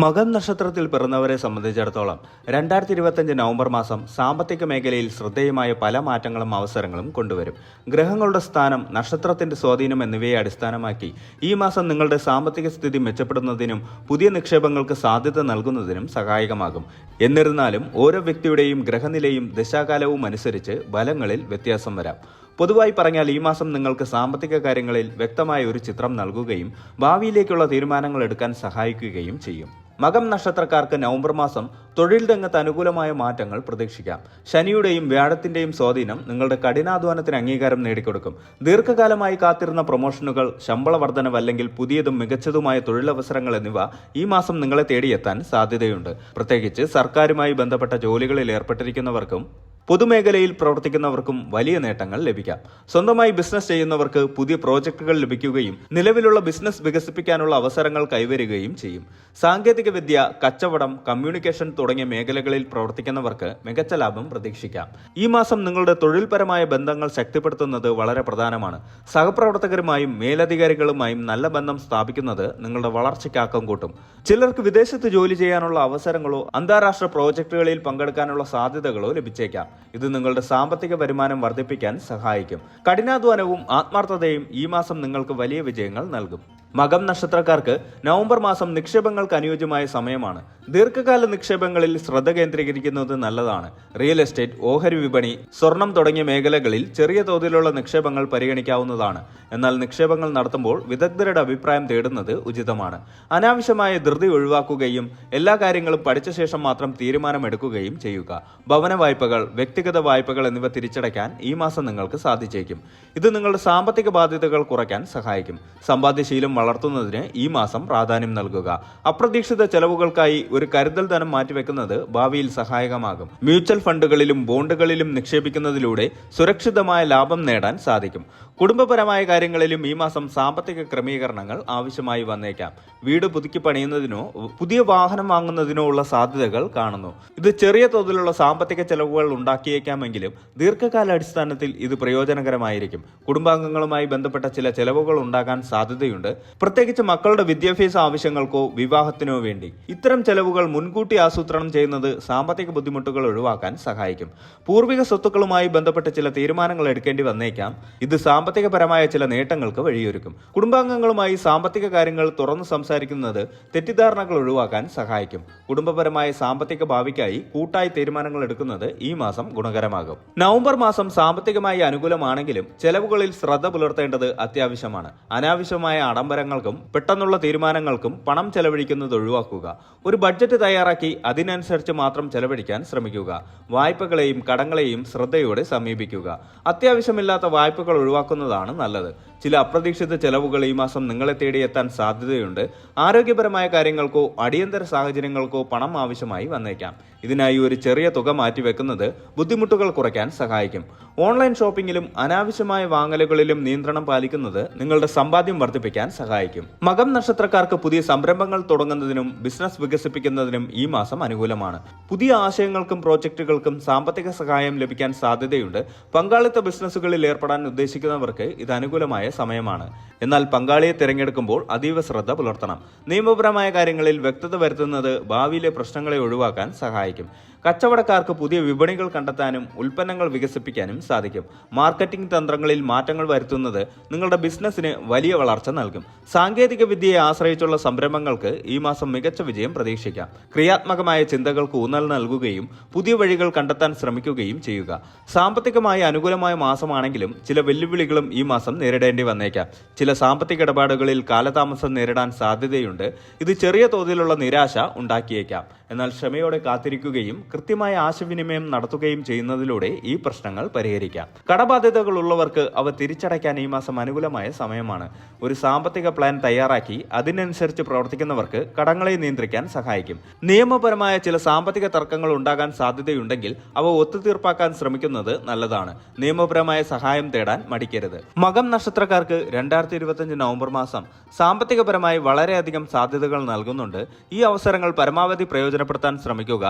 മകൻ നക്ഷത്രത്തിൽ പിറന്നവരെ സംബന്ധിച്ചിടത്തോളം രണ്ടായിരത്തി ഇരുപത്തഞ്ച് നവംബർ മാസം സാമ്പത്തിക മേഖലയിൽ ശ്രദ്ധേയമായ പല മാറ്റങ്ങളും അവസരങ്ങളും കൊണ്ടുവരും. ഗ്രഹങ്ങളുടെ സ്ഥാനം നക്ഷത്രത്തിന്റെ സ്വാധീനം എന്നിവയെ അടിസ്ഥാനമാക്കി ഈ മാസം നിങ്ങളുടെ സാമ്പത്തിക സ്ഥിതി മെച്ചപ്പെടുന്നതിനും പുതിയ നിക്ഷേപങ്ങൾക്ക് സാധ്യത നൽകുന്നതിനും സഹായകമാകും. എന്നിരുന്നാലും ഓരോ വ്യക്തിയുടെയും ഗ്രഹനിലയും ദശാകാലവും അനുസരിച്ച് ബലങ്ങളിൽ വ്യത്യാസം വരാം. പൊതുവായി പറഞ്ഞാൽ ഈ മാസം നിങ്ങൾക്ക് സാമ്പത്തിക കാര്യങ്ങളിൽ വ്യക്തമായ ഒരു ചിത്രം നൽകുകയും ഭാവിയിലേക്കുള്ള തീരുമാനങ്ങൾ എടുക്കാൻ സഹായിക്കുകയും ചെയ്യും. മകം നക്ഷത്രക്കാർക്ക് നവംബർ മാസം തൊഴിൽ രംഗത്ത് അനുകൂലമായ മാറ്റങ്ങൾ പ്രതീക്ഷിക്കാം. ശനിയുടെയും വ്യാഴത്തിന്റെയും സ്വാധീനം നിങ്ങളുടെ കഠിനാധ്വാനത്തിന് അംഗീകാരം നേടിക്കൊടുക്കും. ദീർഘകാലമായി കാത്തിരുന്ന പ്രൊമോഷനുകൾ ശമ്പള വർധനവ് അല്ലെങ്കിൽ പുതിയതും മികച്ചതുമായ തൊഴിലവസരങ്ങൾ എന്നിവ ഈ മാസം നിങ്ങളെ തേടിയെത്താൻ സാധ്യതയുണ്ട്. പ്രത്യേകിച്ച് സർക്കാരുമായി ബന്ധപ്പെട്ട ജോലികളിൽ ഏർപ്പെട്ടിരിക്കുന്നവർക്കും പൊതുമേഖലയിൽ പ്രവർത്തിക്കുന്നവർക്കും വലിയ നേട്ടങ്ങൾ ലഭിക്കാം. സ്വന്തമായി ബിസിനസ് ചെയ്യുന്നവർക്ക് പുതിയ പ്രോജക്റ്റുകൾ ലഭിക്കുകയും നിലവിലുള്ള ബിസിനസ് വികസിപ്പിക്കാനുള്ള അവസരങ്ങൾ കൈവരുകയും ചെയ്യും. സാങ്കേതിക വിദ്യ കച്ചവടം കമ്മ്യൂണിക്കേഷൻ തുടങ്ങിയ മേഖലകളിൽ പ്രവർത്തിക്കുന്നവർക്ക് മികച്ച ലാഭം പ്രതീക്ഷിക്കാം. ഈ മാസം നിങ്ങളുടെ തൊഴിൽപരമായ ബന്ധങ്ങൾ ശക്തിപ്പെടുത്തുന്നത് വളരെ പ്രധാനമാണ്. സഹപ്രവർത്തകരുമായും മേലധികാരികളുമായും നല്ല ബന്ധം സ്ഥാപിക്കുന്നത് നിങ്ങളുടെ വളർച്ചയ്ക്ക് ആക്കം കൂട്ടും. ചിലർക്ക് വിദേശത്ത് ജോലി ചെയ്യാനുള്ള അവസരങ്ങളോ അന്താരാഷ്ട്ര പ്രോജക്റ്റുകളിൽ പങ്കെടുക്കാനുള്ള സാധ്യതകളോ ലഭിച്ചേക്കാം. ഇത് നിങ്ങളുടെ സാമ്പത്തിക വരുമാനം വർദ്ധിപ്പിക്കാൻ സഹായിക്കും. കഠിനാധ്വാനവും ആത്മാർത്ഥതയും ഈ മാസം നിങ്ങൾക്ക് വലിയ വിജയങ്ങൾ നൽകും. മകം നക്ഷത്രക്കാർക്ക് നവംബർ മാസം നിക്ഷേപങ്ങൾക്ക് അനുയോജ്യമായ സമയമാണ്. ദീർഘകാല നിക്ഷേപങ്ങളിൽ ശ്രദ്ധ കേന്ദ്രീകരിക്കുന്നത് നല്ലതാണ്. റിയൽ എസ്റ്റേറ്റ് ഓഹരി വിപണി സ്വർണം തുടങ്ങിയ മേഖലകളിൽ ചെറിയ തോതിലുള്ള നിക്ഷേപങ്ങൾ പരിഗണിക്കാവുന്നതാണ്. എന്നാൽ നിക്ഷേപങ്ങൾ നടത്തുമ്പോൾ വിദഗ്ധരുടെ അഭിപ്രായം തേടുന്നത് ഉചിതമാണ്. അനാവശ്യമായ ധൃതി ഒഴിവാക്കുകയും എല്ലാ കാര്യങ്ങളും പഠിച്ച ശേഷം മാത്രം തീരുമാനമെടുക്കുകയും ചെയ്യുക. ഭവന വായ്പകൾ വ്യക്തിഗത വായ്പകൾ എന്നിവ തിരിച്ചടയ്ക്കാൻ ഈ മാസം നിങ്ങൾക്ക് സാധിച്ചേക്കും. ഇത് നിങ്ങളുടെ സാമ്പത്തിക ബാധ്യതകൾ കുറയ്ക്കാൻ സഹായിക്കും. സമ്പാദ്യശീലം വളർത്തുന്നതിന് ഈ മാസം പ്രാധാന്യം നൽകുക. അപ്രതീക്ഷിത ചെലവുകൾക്കായി ഒരു കരുതൽ ധനം മാറ്റിവെക്കുന്നത് ഭാവിയിൽ സഹായകമാകും. മ്യൂച്വൽ ഫണ്ടുകളിലും ബോണ്ടുകളിലും നിക്ഷേപിക്കുന്നതിലൂടെ സുരക്ഷിതമായ ലാഭം നേടാൻ സാധിക്കും. കുടുംബപരമായ കാര്യങ്ങളിലും ഈ മാസം സാമ്പത്തിക ക്രമീകരണങ്ങൾ ആവശ്യമായി വന്നേക്കാം. വീട് പുതുക്കി പണിയുന്നതിനോ പുതിയ വാഹനം വാങ്ങുന്നതിനോ ഉള്ള സാധ്യതകൾ കാണുന്നു. ഇത് ചെറിയ തോതിലുള്ള സാമ്പത്തിക ചെലവുകൾ ഉണ്ടാക്കിയേക്കാമെങ്കിലും ദീർഘകാല അടിസ്ഥാനത്തിൽ ഇത് പ്രയോജനകരമായിരിക്കും. കുടുംബാംഗങ്ങളുമായി ബന്ധപ്പെട്ട ചില ചെലവുകൾ ഉണ്ടാകാൻ സാധ്യതയുണ്ട്. പ്രത്യേകിച്ച് മക്കളുടെ വിദ്യാഭ്യാസ ആവശ്യങ്ങൾക്കോ വിവാഹത്തിനോ വേണ്ടി. ഇത്തരം ചെലവുകൾ മുൻകൂട്ടി ആസൂത്രണം ചെയ്യുന്നത് സാമ്പത്തിക ബുദ്ധിമുട്ടുകൾ ഒഴിവാക്കാൻ സഹായിക്കും. പൂർവിക സ്വത്തുക്കളുമായി ബന്ധപ്പെട്ട ചില തീരുമാനങ്ങൾ എടുക്കേണ്ടി വന്നേക്കാം. ഇത് സാമ്പത്തികപരമായ ചില നേട്ടങ്ങൾക്ക് വഴിയൊരുക്കും. കുടുംബാംഗങ്ങളുമായി സാമ്പത്തിക കാര്യങ്ങൾ തുറന്നു സംസാരിക്കുന്നത് തെറ്റിദ്ധാരണകൾ ഒഴിവാക്കാൻ സഹായിക്കും. കുടുംബപരമായ സാമ്പത്തിക ഭാവിക്കായി കൂട്ടായി തീരുമാനങ്ങൾ എടുക്കുന്നത് ഈ മാസം ഗുണകരമാകും. നവംബർ മാസം സാമ്പത്തികമായി അനുകൂലമാണെങ്കിലും ചെലവുകളിൽ ശ്രദ്ധ പുലർത്തേണ്ടത് അത്യാവശ്യമാണ്. അനാവശ്യമായ ആഡംബരങ്ങൾക്കും പെട്ടെന്നുള്ള തീരുമാനങ്ങൾക്കും പണം ചെലവഴിക്കുന്നത് ഒഴിവാക്കുക. ഒരു ബഡ്ജറ്റ് തയ്യാറാക്കി അതിനനുസരിച്ച് മാത്രം ചെലവഴിക്കാൻ ശ്രമിക്കുക. വായ്പകളെയും കടങ്ങളെയും ശ്രദ്ധയോടെ സമീപിക്കുക. അത്യാവശ്യമില്ലാത്ത വായ്പകൾ ഒഴിവാക്കുന്നതാണ് നല്ലത്. ചില അപ്രതീക്ഷിത ചെലവുകൾ ഈ മാസം നിങ്ങളെ തേടിയെത്താൻ സാധ്യതയുണ്ട്. ആരോഗ്യപരമായ കാര്യങ്ങൾക്കോ അടിയന്തര സാഹചര്യങ്ങൾക്കോ പണം ആവശ്യമായി വന്നേക്കാം. ഇതിനായി ഒരു ചെറിയ തുക മാറ്റിവെക്കുന്നത് ബുദ്ധിമുട്ടുകൾ കുറയ്ക്കാൻ സഹായിക്കും. ഓൺലൈൻ ഷോപ്പിംഗിലും അനാവശ്യമായ വാങ്ങലുകളിലും നിയന്ത്രണം പാലിക്കുന്നത് നിങ്ങളുടെ സമ്പാദ്യം വർദ്ധിപ്പിക്കാൻ സഹായിക്കും. മകം നക്ഷത്രക്കാർക്ക് പുതിയ സംരംഭങ്ങൾ തുടങ്ങുന്നതിനും ബിസിനസ് വികസിപ്പിക്കുന്നതിനും ഈ മാസം അനുകൂലമാണ്. പുതിയ ആശയങ്ങൾക്കും പ്രോജക്റ്റുകൾക്കും സാമ്പത്തിക സഹായം ലഭിക്കാൻ സാധ്യതയുണ്ട്. പങ്കാളിത്ത ബിസിനസ്സുകളിൽ ഏർപ്പെടാൻ ഉദ്ദേശിക്കുന്നവർക്ക് ഇത് അനുകൂലമായ സമയമാണ്. എന്നാൽ പങ്കാളിയെ തിരഞ്ഞെടുക്കുമ്പോൾ അതീവ ശ്രദ്ധ പുലർത്തണം. നിയമപരമായ കാര്യങ്ങളിൽ വ്യക്തത വരുത്തുന്നത് ഭാവിയിലെ പ്രശ്നങ്ങളെ ഒഴിവാക്കാൻ സഹായിക്കും. him. കച്ചവടക്കാർക്ക് പുതിയ വിപണികൾ കണ്ടെത്താനും ഉൽപ്പന്നങ്ങൾ വികസിപ്പിക്കാനും സാധിക്കും. മാർക്കറ്റിംഗ് തന്ത്രങ്ങളിൽ മാറ്റങ്ങൾ വരുത്തുന്നത് നിങ്ങളുടെ ബിസിനസ്സിന് വലിയ വളർച്ച നൽകും. സാങ്കേതിക വിദ്യയെ ആശ്രയിച്ചുള്ള സംരംഭങ്ങൾക്ക് ഈ മാസം മികച്ച വിജയം പ്രതീക്ഷിക്കാം. ക്രിയാത്മകമായ ചിന്തകൾക്ക് ഊന്നൽ നൽകുകയും പുതിയ വഴികൾ കണ്ടെത്താൻ ശ്രമിക്കുകയും ചെയ്യുക. സാമ്പത്തികമായി അനുകൂലമായ മാസമാണെങ്കിലും ചില വെല്ലുവിളികളും ഈ മാസം നേരിടേണ്ടി വന്നേക്കാം. ചില സാമ്പത്തിക ഇടപാടുകളിൽ കാലതാമസം നേരിടാൻ സാധ്യതയുണ്ട്. ഇത് ചെറിയ തോതിലുള്ള നിരാശ ഉണ്ടാക്കിയേക്കാം. എന്നാൽ ക്ഷമയോടെ കാത്തിരിക്കുകയും കൃത്യമായ ആശയവിനിമയം നടത്തുകയും ചെയ്യുന്നതിലൂടെ ഈ പ്രശ്നങ്ങൾ പരിഹരിക്കാം. കടബാധ്യതകൾ ഉള്ളവർക്ക് അവ തിരിച്ചടയ്ക്കാൻ ഈ മാസം അനുകൂലമായ സമയമാണ്. ഒരു സാമ്പത്തിക പ്ലാൻ തയ്യാറാക്കി അതിനനുസരിച്ച് പ്രവർത്തിക്കുന്നവർക്ക് കടങ്ങളെ നിയന്ത്രിക്കാൻ സഹായിക്കും. നിയമപരമായ ചില സാമ്പത്തിക തർക്കങ്ങൾ ഉണ്ടാകാൻ സാധ്യതയുണ്ടെങ്കിൽ അവ ഒത്തുതീർപ്പാക്കാൻ ശ്രമിക്കുന്നത് നല്ലതാണ്. നിയമപരമായ സഹായം തേടാൻ മടിക്കരുത്. മകം നക്ഷത്രക്കാർക്ക് രണ്ടായിരത്തി ഇരുപത്തഞ്ച് നവംബർ മാസം സാമ്പത്തികപരമായി വളരെയധികം സാധ്യതകൾ നൽകുന്നുണ്ട്. ഈ അവസരങ്ങൾ പരമാവധി പ്രയോജനപ്പെടുത്താൻ ശ്രമിക്കുക.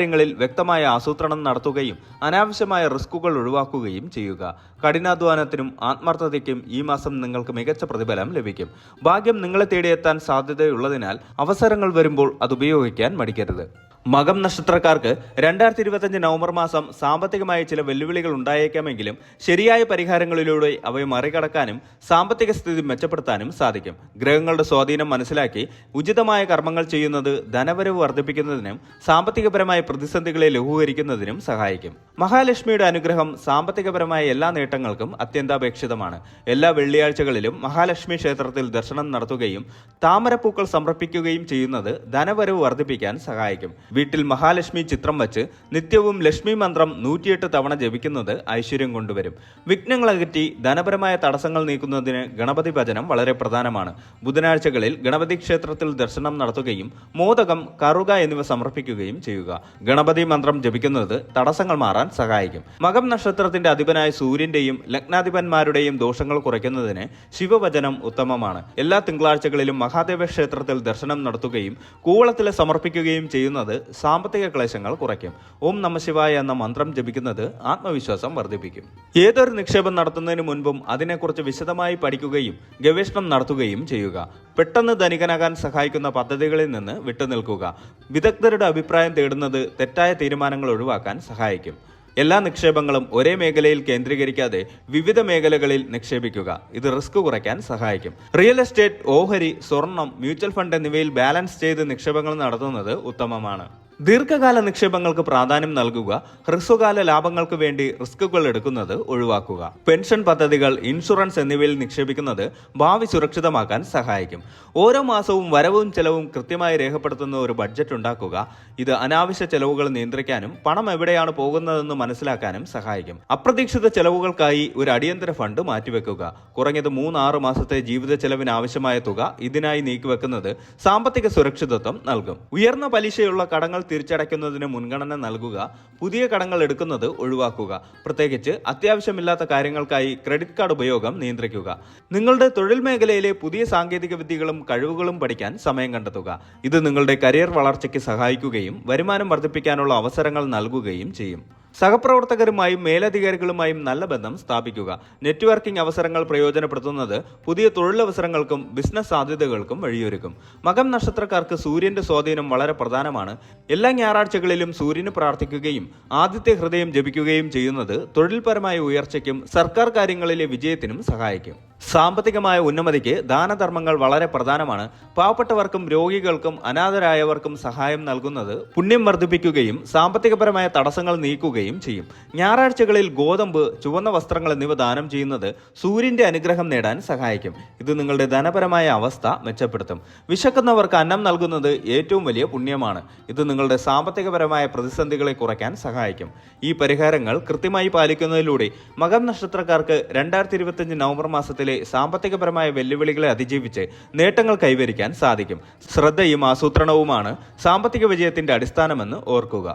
ധനകാര്യങ്ങളിൽ വ്യക്തമായ ആസൂത്രണം നടത്തുകയും അനാവശ്യമായ റിസ്കുകൾ ഒഴിവാക്കുകയും ചെയ്യുക. കഠിനാധ്വാനത്തിനും ആത്മാർത്ഥതയ്ക്കും ഈ മാസം നിങ്ങൾക്ക് മികച്ച പ്രതിഫലം ലഭിക്കും. ഭാഗ്യം നിങ്ങളെ തേടിയെത്താൻ സാധ്യതയുള്ളതിനാൽ അവസരങ്ങൾ വരുമ്പോൾ അത് ഉപയോഗിക്കാൻ മടിക്കരുത്. മകം നക്ഷത്രക്കാർക്ക് രണ്ടായിരത്തി ഇരുപത്തഞ്ച് നവംബർ മാസം സാമ്പത്തികമായ ചില വെല്ലുവിളികൾ ഉണ്ടായേക്കാമെങ്കിലും ശരിയായ പരിഹാരങ്ങളിലൂടെ അവയെ മറികടക്കാനും സാമ്പത്തിക സ്ഥിതി മെച്ചപ്പെടുത്താനും സാധിക്കും. ഗ്രഹങ്ങളുടെ സ്വാധീനം മനസ്സിലാക്കി ഉചിതമായ കർമ്മങ്ങൾ ചെയ്യുന്നത് ധനവരവ് വർദ്ധിപ്പിക്കുന്നതിനും സാമ്പത്തികപരമായ പ്രതിസന്ധികളെ ലഘൂകരിക്കുന്നതിനും സഹായിക്കും. മഹാലക്ഷ്മിയുടെ അനുഗ്രഹം സാമ്പത്തികപരമായ എല്ലാ നേട്ടങ്ങൾക്കും അത്യന്താപേക്ഷിതമാണ്. എല്ലാ വെള്ളിയാഴ്ചകളിലും മഹാലക്ഷ്മി ക്ഷേത്രത്തിൽ ദർശനം നടത്തുകയും താമരപ്പൂക്കൾ സമർപ്പിക്കുകയും ചെയ്യുന്നത് ധനവരവ് വർദ്ധിപ്പിക്കാൻ സഹായിക്കും. വീട്ടിൽ മഹാലക്ഷ്മി ചിത്രം വച്ച് നിത്യവും ലക്ഷ്മി മന്ത്രം നൂറ്റിയെട്ട് തവണ ജപിക്കുന്നത് ഐശ്വര്യം കൊണ്ടുവരും. വിഘ്നങ്ങൾ അകറ്റി ധനപരമായ തടസ്സങ്ങൾ നീക്കുന്നതിന് ഗണപതി ഭജനം വളരെ പ്രധാനമാണ്. ബുധനാഴ്ചകളിൽ ഗണപതി ക്ഷേത്രത്തിൽ ദർശനം നടത്തുകയും മോദകം കറുക എന്നിവ സമർപ്പിക്കുകയും ചെയ്യുക. ഗണപതി മന്ത്രം ജപിക്കുന്നത് തടസ്സങ്ങൾ മാറാൻ സഹായിക്കും. മകം നക്ഷത്രത്തിന്റെ അധിപനായ സൂര്യന്റെയും ലഗ്നാധിപന്മാരുടെയും ദോഷങ്ങൾ കുറയ്ക്കുന്നതിന് ശിവവചനം ഉത്തമമാണ്. എല്ലാ തിങ്കളാഴ്ചകളിലും മഹാദേവ ക്ഷേത്രത്തിൽ ദർശനം നടത്തുകയും കൂവളത്തിലെ സമർപ്പിക്കുകയും ചെയ്യുന്നത് സാമ്പത്തിക ക്ലേശങ്ങൾ കുറയ്ക്കും. ഓം നമശിവായ എന്ന മന്ത്രം ജപിക്കുന്നത് ആത്മവിശ്വാസം വർദ്ധിപ്പിക്കും. ഏതൊരു നിക്ഷേപം നടത്തുന്നതിന് മുൻപും അതിനെക്കുറിച്ച് വിശദമായി പഠിക്കുകയും ഗവേഷണം നടത്തുകയും ചെയ്യുക. പെട്ടെന്ന് ധനികനാകാൻ സഹായിക്കുന്ന പദ്ധതികളിൽ നിന്ന് വിട്ടുനിൽക്കുക. വിദഗ്ധരുടെ അഭിപ്രായം തേടുന്നത് തെറ്റായ തീരുമാനങ്ങൾ ഒഴിവാക്കാൻ സഹായിക്കും. എല്ലാ നിക്ഷേപങ്ങളും ഒരേ മേഖലയിൽ കേന്ദ്രീകരിക്കാതെ വിവിധ മേഖലകളിൽ നിക്ഷേപിക്കുക. ഇത് റിസ്ക് കുറയ്ക്കാൻ സഹായിക്കും. റിയൽ എസ്റ്റേറ്റ് ഓഹരി സ്വർണം മ്യൂച്വൽ ഫണ്ട് എന്നിവയിൽ ബാലൻസ് ചെയ്ത് നിക്ഷേപങ്ങൾ നടത്തുന്നത് ഉത്തമമാണ്. ദീർഘകാല നിക്ഷേപങ്ങൾക്ക് പ്രാധാന്യം നൽകുക ഹ്രസ്വകാല ലാഭങ്ങൾക്ക് വേണ്ടി റിസ്കുകൾ എടുക്കുന്നത് ഒഴിവാക്കുക. പെൻഷൻ പദ്ധതികൾ ഇൻഷുറൻസ് എന്നിവയിൽ നിക്ഷേപിക്കുന്നത് ഭാവി സുരക്ഷിതമാക്കാൻ സഹായിക്കും. ഓരോ മാസവും വരവും ചെലവും കൃത്യമായി രേഖപ്പെടുത്തുന്ന ഒരു ബഡ്ജറ്റ് ഉണ്ടാക്കുക ഇത് അനാവശ്യ ചെലവുകൾ നിയന്ത്രിക്കാനും പണം എവിടെയാണ് പോകുന്നതെന്ന് മനസ്സിലാക്കാനും സഹായിക്കും. അപ്രതീക്ഷിത ചെലവുകൾക്കായി ഒരു അടിയന്തര ഫണ്ട് മാറ്റിവെക്കുക കുറഞ്ഞത് മൂന്നാറ് മാസത്തെ ജീവിത ചെലവിന് ആവശ്യമായ തുക ഇതിനായി നീക്കിവെക്കുന്നത് സാമ്പത്തിക സുരക്ഷിതത്വം നൽകും. ഉയർന്ന പലിശയുള്ള കടങ്ങൾ തിരിച്ചടയ്ക്കുന്നതിന് മുൻഗണന നൽകുക പുതിയ കടങ്ങൾ എടുക്കുന്നത് ഒഴിവാക്കുക പ്രത്യേകിച്ച് അത്യാവശ്യമില്ലാത്ത കാര്യങ്ങൾക്കായി ക്രെഡിറ്റ് കാർഡ് ഉപയോഗം നിയന്ത്രിക്കുക. നിങ്ങളുടെ തൊഴിൽ മേഖലയിലെ പുതിയ സാങ്കേതിക വിദ്യകളും കഴിവുകളും പഠിക്കാൻ സമയം കണ്ടെത്തുക. ഇത് നിങ്ങളുടെ കരിയർ വളർച്ചയ്ക്ക് സഹായിക്കുകയും വരുമാനം വർദ്ധിപ്പിക്കാനുള്ള അവസരങ്ങൾ നൽകുകയും ചെയ്യും. സഹപ്രവർത്തകരുമായും മേലധികാരികളുമായും നല്ല ബന്ധം സ്ഥാപിക്കുക. നെറ്റ്വർക്കിംഗ് അവസരങ്ങൾ പ്രയോജനപ്പെടുത്തുന്നത് പുതിയ തൊഴിലവസരങ്ങൾക്കും ബിസിനസ് സാധ്യതകൾക്കും വഴിയൊരുക്കും. മകം നക്ഷത്രക്കാർക്ക് സൂര്യന്റെ സ്വാധീനം വളരെ പ്രധാനമാണ്. എല്ലാ ഞായറാഴ്ചകളിലും സൂര്യന് പ്രാർത്ഥിക്കുകയും ആദ്യത്തെ ഹൃദയം ജപിക്കുകയും ചെയ്യുന്നത് തൊഴിൽപരമായ ഉയർച്ചയ്ക്കും സർക്കാർ കാര്യങ്ങളിലെ വിജയത്തിനും സഹായിക്കും. സാമ്പത്തികമായ ഉന്നമതിക്ക് ദാനധർമ്മങ്ങൾ വളരെ പ്രധാനമാണ്. പാവപ്പെട്ടവർക്കും രോഗികൾക്കും അനാഥരായവർക്കും സഹായം നൽകുന്നത് പുണ്യം വർദ്ധിപ്പിക്കുകയും സാമ്പത്തികപരമായ തടസ്സങ്ങൾ നീക്കുകയും ചെയ്യും. ഞായറാഴ്ചകളിൽ ഗോതമ്പ് ചുവന്ന വസ്ത്രങ്ങൾ എന്നിവ ദാനം ചെയ്യുന്നത് സൂര്യന്റെ അനുഗ്രഹം നേടാൻ സഹായിക്കും. ഇത് നിങ്ങളുടെ ധനപരമായ അവസ്ഥ മെച്ചപ്പെടുത്തും. വിശക്കുന്നവർക്ക് അന്നം നൽകുന്നത് ഏറ്റവും വലിയ പുണ്യമാണ്. ഇത് നിങ്ങളുടെ സാമ്പത്തികപരമായ പ്രതിസന്ധികളെ കുറയ്ക്കാൻ സഹായിക്കും. ഈ പരിഹാരങ്ങൾ കൃത്യമായി പാലിക്കുന്നതിലൂടെ മകം നക്ഷത്രക്കാർക്ക് രണ്ടായിരത്തി നവംബർ മാസത്തിലെ സാമ്പത്തികപരമായ വെല്ലുവിളികളെ അതിജീവിച്ച് നേട്ടങ്ങൾ കൈവരിക്കാൻ സാധിക്കും. ശ്രദ്ധയും ആസൂത്രണവുമാണ് സാമ്പത്തിക വിജയത്തിന്റെ അടിസ്ഥാനമെന്ന് ഓർക്കുക.